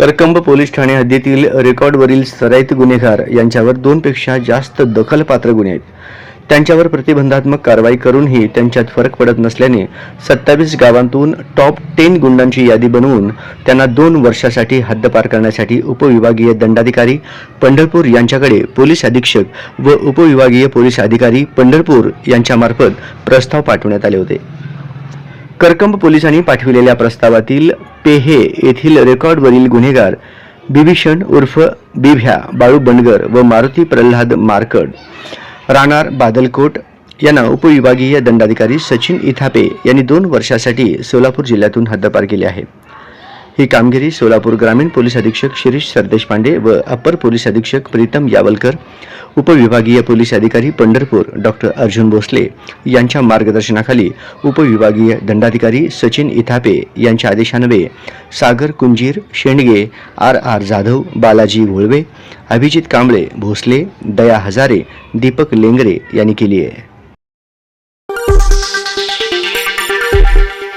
Karkamb police Thane हद्दीतील रेकॉर्डवरील सराईत गुन्हेगार यांच्यावर दोनपेक्षा जास्त दखलपात्र गुन्हे आहेत. त्यांच्यावर प्रतिबंधात्मक कारवाई करूनही त्यांच्यात फरक पडत नसल्याने सत्तावीस गावांतून टॉप टेन गुंडांची यादी बनवून त्यांना दोन वर्षासाठी हद्दपार करण्यासाठी उपविभागीय दंडाधिकारी पंढरपूर यांच्याकडे पोलीस अधीक्षक व उपविभागीय पोलीस अधिकारी पंढरपूर यांच्यामार्फत प्रस्ताव पाठवण्यात आले होते. करकंब पोलिसांनी पाठविलेल्या प्रस्तावातील पेहे येथील रेकॉर्डवरील गुन्हेगार बिभीषण उर्फ बिभ्या बाळू बंडगर व मारुती प्रल्हाद मारकड राणार बादलकोट यांना उपविभागीय दंडाधिकारी सचिन इथापे यांनी दोन वर्षासाठी सोलापूर जिल्ह्यातून हद्दपार केले आहे. ही कामगिरी सोलापूर ग्रामीण पोलीस अधीक्षक शिरीष सरदेशपांडे व अप्पर पोलीस अधीक्षक प्रीतम यावलकर उपविभागीय पोलीस अधिकारी पंढरपूर डॉक्टर अर्जुन भोसले यांच्या मार्गदर्शनाखाली उपविभागीय दंडाधिकारी सचिन इथापे यांच्या आदेशान्वये सागर कुंजीर शेंडगे आर आर जाधव बालाजी भोळवे अभिजित कांबळे भोसले दया हजारे दीपक लेंगरे यांनी केली आहे.